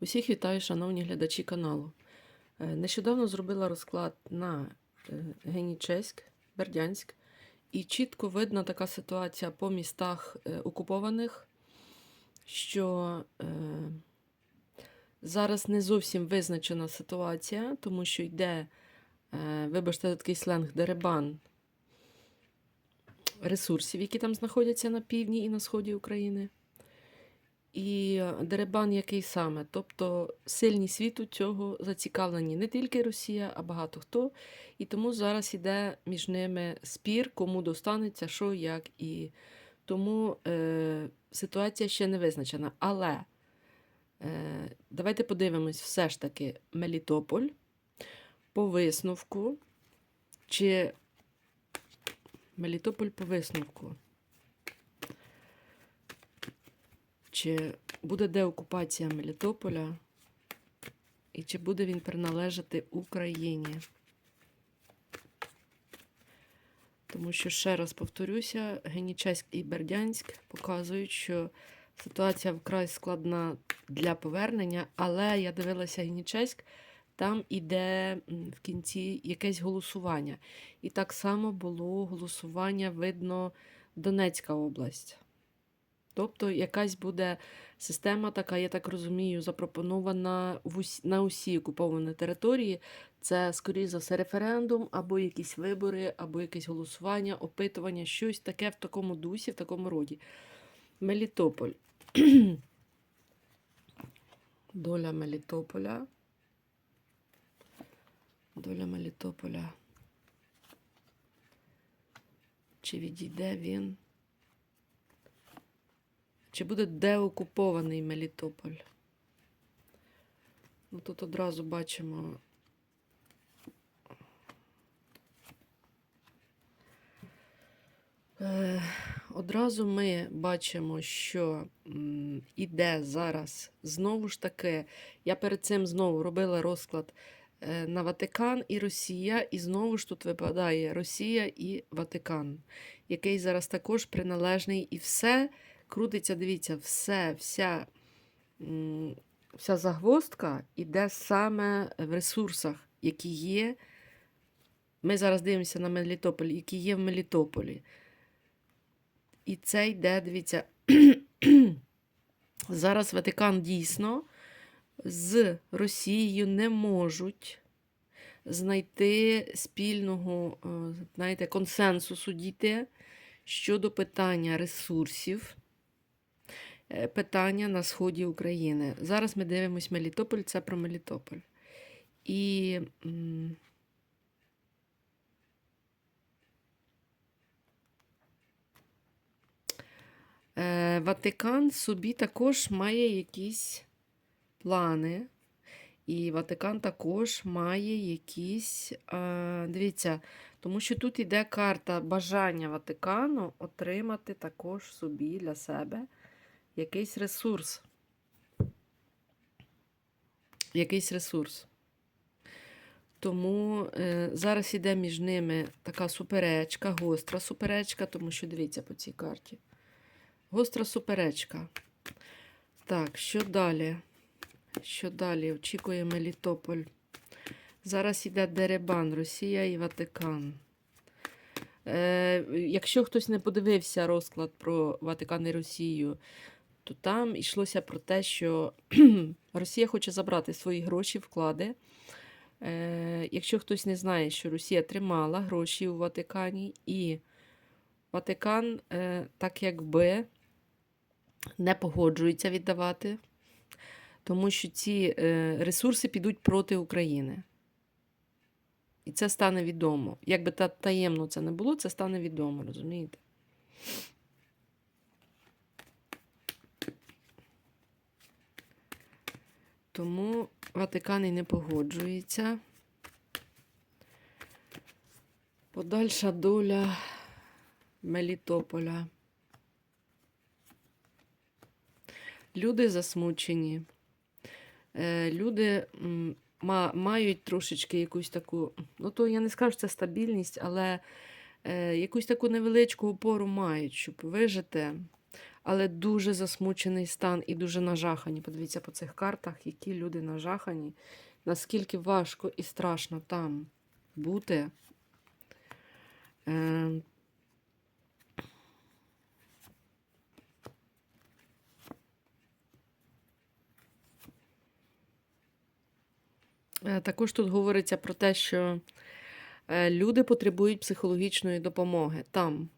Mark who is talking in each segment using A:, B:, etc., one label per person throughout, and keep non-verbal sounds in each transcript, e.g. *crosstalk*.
A: Усіх вітаю, шановні глядачі каналу. Е, Нещодавно зробила розклад на е, Генічеськ, Бердянськ, і чітко видна така ситуація по містах е, окупованих, що зараз не зовсім визначена ситуація, тому що йде, вибачте, такий сленг, деребан ресурсів, які там знаходяться на півдні і на сході України. І деребан який саме. Тобто сильні світу цього зацікавлені не тільки Росія, а багато хто. І тому зараз іде між ними спір, кому достанеться, що, як. І тому е, ситуація ще не визначена. Але е, давайте подивимось все ж таки Мелітополь по висновку. Чи Мелітополь по висновку. Чи буде деокупація Мелітополя? І чи буде він приналежати Україні? Тому що, ще раз повторюся, Генічеськ і Бердянськ показують, що ситуація вкрай складна для повернення, але я дивилася Генічеськ, там іде в кінці якесь голосування. І так само було голосування, видно, Донецька область. Тобто якась буде система така, я так розумію, запропонована на усі окуповані території. Це, скоріше за все, референдум, або якісь вибори, або якесь голосування, опитування, щось таке в такому дусі, в такому роді. Мелітополь. *clears throat* Доля Мелітополя. Доля Мелітополя. Чи відійде він? Чи буде деокупований Мелітополь? Ну, тут одразу бачимо. Е, одразу ми бачимо, що іде зараз знову ж таки. Я перед цим знову робила розклад е, на Ватикан і Росія, і знову ж тут випадає Росія і Ватикан, який зараз також приналежний, і все крутиться, дивіться, все, вся, вся загвоздка іде саме в ресурсах, які є. Ми зараз дивимося на Мелітополь, які є в Мелітополі. І це йде, дивіться, *clears throat* зараз Ватикан дійсно з Росією не можуть знайти спільного, е, знаєте, консенсусу дійти щодо питання ресурсів, питання на сході України. Зараз ми дивимося Мелітополь, це про Мелітополь. І е, Ватикан собі також має якісь плани. І Ватикан також має якісь, е, дивіться, тому що тут йде карта бажання Ватикану отримати також собі для себе якийсь ресурс. Якийсь ресурс. Тому е, зараз іде між ними така суперечка, гостра суперечка, тому що дивіться по цій карті. Гостра суперечка. Так, що далі? Що далі? Очікує Мелітополь. Зараз йде Деребан, Росія і Ватикан. Е, якщо хтось не подивився розклад про Ватикан і Росію, то там йшлося про те, що *clears throat* Росія хоче забрати свої гроші, вклади. Е, якщо хтось не знає, що Росія тримала гроші у Ватикані, і Ватикан, е, так якби, не погоджується віддавати, тому що ці е, ресурси підуть проти України. І це стане відомо. Якби та таємно це не було, це стане відомо, розумієте? Тому Ватикан і не погоджується. Подальша доля Мелітополя. Люди засмучені. Е, Люди мають трошечки якусь таку, ну то я не скажу, що це стабільність, але е, якусь таку невеличку опору мають, щоб вижити. Але дуже засмучений стан і дуже нажахані. Подивіться по цих картах, які люди нажахані, наскільки важко і страшно там бути. Е, Е, Також тут говориться про те, що е, люди потребують психологічної допомоги там.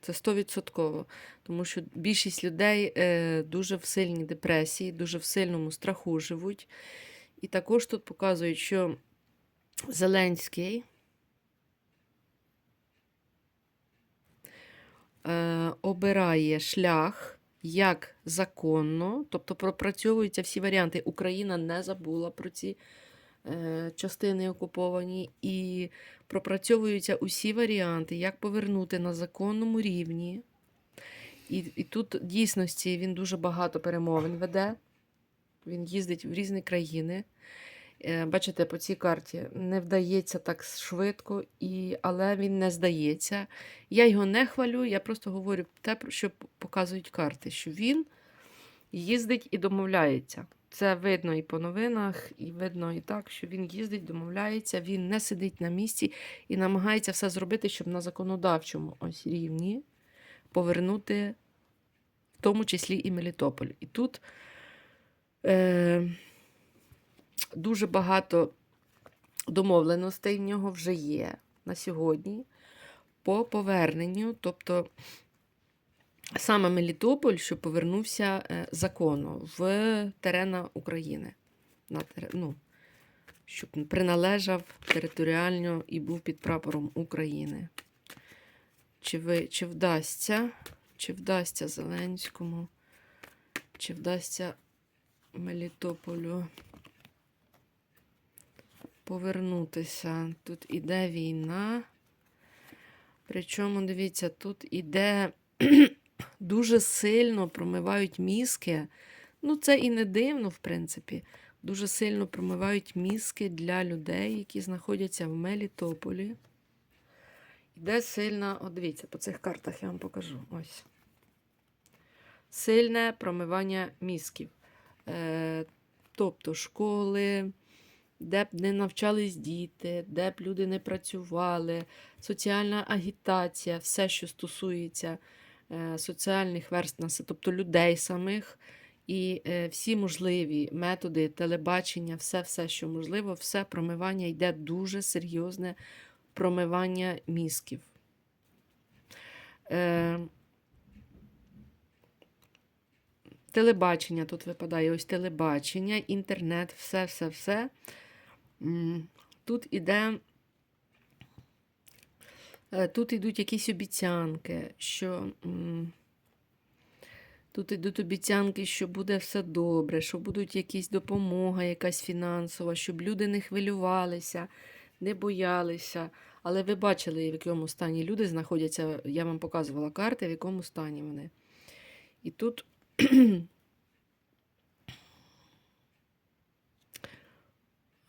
A: Це 100%. Тому що більшість людей е, дуже в сильній депресії, дуже в сильному страху живуть. І також тут показують, що Зеленський е, обирає шлях як законно, тобто пропрацьовуються всі варіанти. Україна не забула про ці частини окуповані, і пропрацьовуються усі варіанти, як повернути на законному рівні. І, і тут в дійсності він дуже багато перемовин веде. Він їздить в різні країни. Е, Бачите, по цій карті не вдається так швидко, і... але він не здається. Я його не хвалю, я просто говорю те, що показують карти, що він їздить і домовляється. Це видно і по новинах, і видно і так, що він їздить, домовляється, він не сидить на місці і намагається все зробити, щоб на законодавчому ось рівні повернути, в тому числі і Мелітополь. І тут е, дуже багато домовленостей в нього вже є на сьогодні по поверненню. Тобто саме Мелітополь, що повернувся е, законно в терена України. На, ну, щоб приналежав територіально і був під прапором України. Чи, ви, чи вдасться, чи вдасться Зеленському, чи вдасться Мелітополю повернутися? Тут іде війна. Причому, дивіться, тут іде дуже сильно промивають мізки. Ну, це і не дивно, в принципі. Дуже сильно промивають мізки для людей, які знаходяться в Мелітополі. Іде сильна, от дивіться, по цих картах я вам покажу. Ось. Сильне промивання мізків. Е, тобто школи, де б не навчались діти, де б люди не працювали, соціальна агітація, все, що стосується соціальних верст населення, тобто людей самих, і е, всі можливі методи телебачення, все, все, що можливо, все промивання йде дуже серйозне промивання мізків. Е, телебачення тут випадає, ось телебачення, інтернет, все, все, все. Тут іде. Е, Тут йдуть якісь обіцянки, що тут йдуть обіцянки, що буде все добре, що будуть якісь допомога, якась фінансова, щоб люди не хвилювалися, не боялися. Але ви бачили, в якому стані люди знаходяться. Я вам показувала карти, в якому стані вони. І тут *clears throat*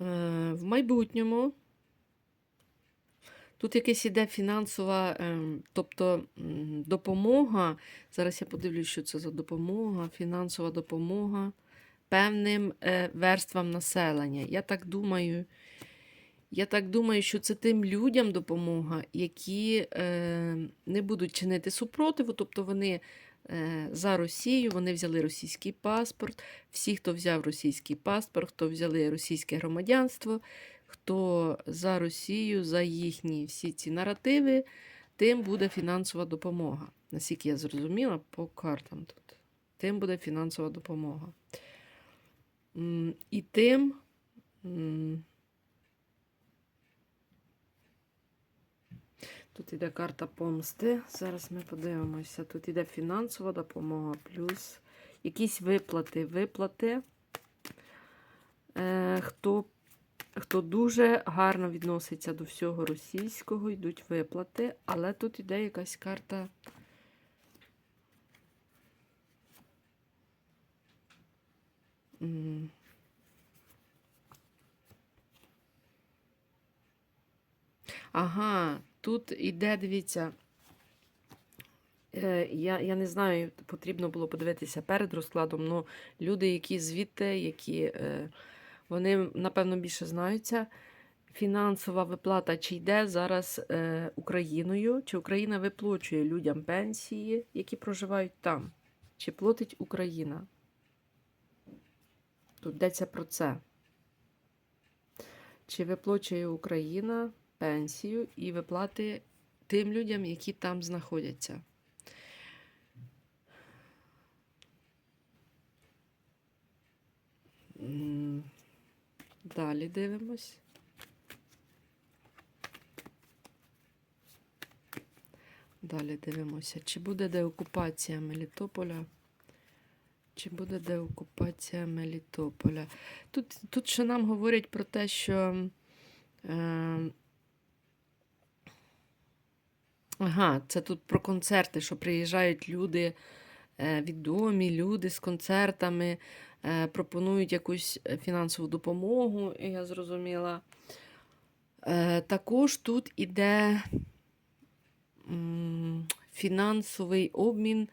A: Е, в майбутньому тут якась іде фінансова, ем, тобто допомога. Зараз я подивлюсь, що це за допомога, фінансова допомога певним е, верствам населення. Я так думаю, я так думаю, що це тим людям допомога, які е, не будуть чинити супротиву, тобто вони е, за Росію, вони взяли російський паспорт. Всі, хто взяв російський паспорт, хто взяли російське громадянство, хто за Росію, за їхні всі ці наративи, тим буде фінансова допомога. Наскільки я зрозуміла по картам тут. Тим буде фінансова допомога. І тим. Тут іде карта помсти. Зараз ми подивимося. Тут іде фінансова допомога, плюс якісь виплати. Виплати. Е, хто, хто дуже гарно відноситься до всього російського, йдуть виплати, але тут іде якась карта. Ага, тут іде, дивіться, Е, Я, я не знаю, потрібно було подивитися перед розкладом, але люди, які звідти, які е, вони, напевно, більше знаються. Фінансова виплата чи йде зараз е, Україною, чи Україна виплачує людям пенсії, які проживають там, чи платить Україна? Тут йдеться про це. Чи виплачує Україна пенсію і виплати тим людям, які там знаходяться? М, Далі дивимось. Далі дивимося, чи буде деокупація Мелітополя. Чи буде деокупація Мелітополя? Тут, тут ще нам говорять про те, що. Е, ага, це тут про концерти, що приїжджають люди, е, відомі люди з концертами, пропонують якусь е, фінансову допомогу, я зрозуміла. Е, також тут іде фінансовий обмін.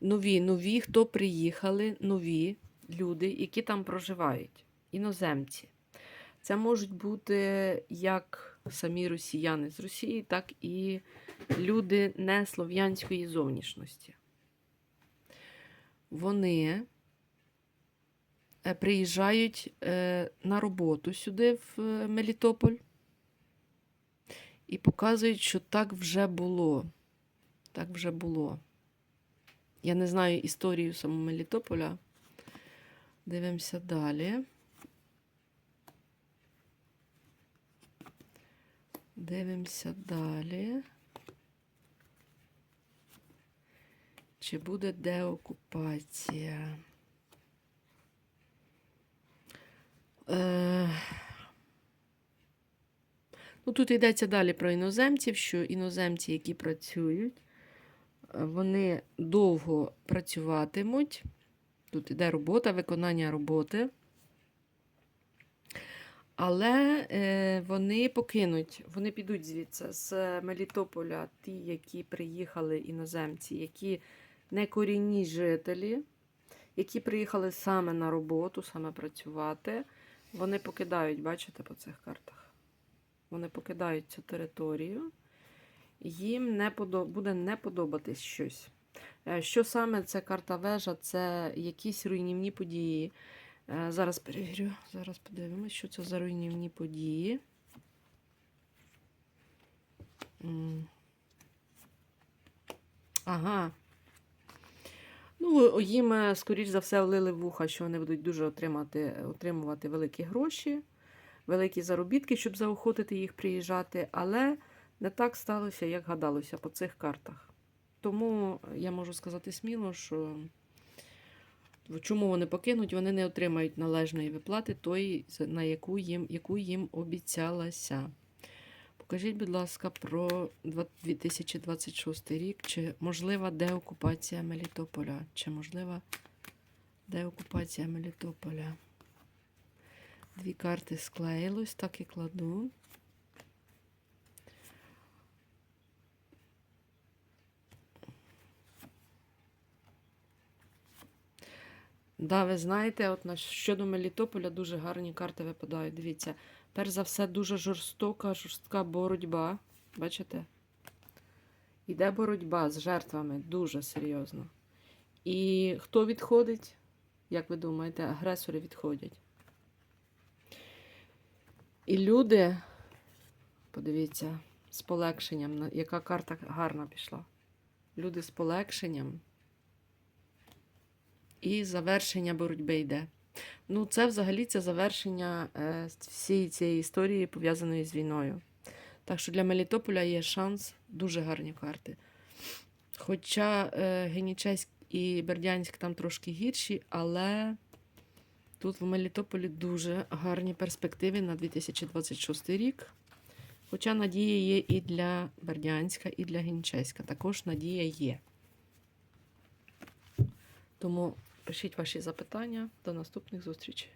A: Нові, нові, хто приїхали, нові люди, які там проживають, іноземці. Це можуть бути як самі росіяни з Росії, так і люди не слов'янської зовнішності. Вони е, приїжджають е, на роботу сюди, в е, Мелітополь, і показують, що так вже було. Так вже було. Я не знаю історію самого Мелітополя. Дивимося далі. Дивимося далі. Чи буде деокупація? Ну, тут йдеться далі про іноземців, що іноземці, які працюють, вони довго працюватимуть. Тут іде робота, виконання роботи. Але е, вони покинуть, вони підуть звідси з Мелітополя, ті, які приїхали іноземці, які не корінні жителі, які приїхали саме на роботу, саме працювати. Вони покидають, бачите, по цих картах. Вони покидають цю територію їм не подо... буде не подобатись щось. Е, Що саме це карта вежа, це якісь руйнівні події. Е, Зараз перевірю, зараз подивимось, що це за руйнівні події. Ага. Ну, їм, е, скоріш за все, влили вуха, що вони будуть дуже отримати, отримувати великі гроші, великі заробітки, щоб заохотити їх приїжджати, але не так сталося, як гадалося по цих картах. Тому я можу сказати сміло, що чому вони покинуть, вони не отримають належної виплати, той, на яку їм, яку їм обіцялася. Покажіть, будь ласка, про 2026 рік, чи можлива деокупація Мелітополя? Чи можлива деокупація Мелітополя? Дві карти склеїлось, так і кладу. Да, ви знаєте, от щодо Мелітополя дуже гарні карти випадають. Дивіться, перш за все, дуже жорстока, жорстка боротьба. Бачите? Іде боротьба з жертвами дуже серйозно. І хто відходить? Як ви думаєте, агресори відходять. І люди, подивіться, з полегшенням, яка карта гарна пішла. Люди з полегшенням. І завершення боротьби йде. Ну, це взагалі це завершення е, всієї цієї історії, пов'язаної з війною. Так що для Мелітополя є шанс, дуже гарні карти. Хоча е, Генічеськ і Бердянськ там трошки гірші, але тут в Мелітополі дуже гарні перспективи на 2026 рік. Хоча надія є і для Бердянська, і для Гінчеська. Також надія є. Тому пишіть ваші запитання. До наступних зустрічей.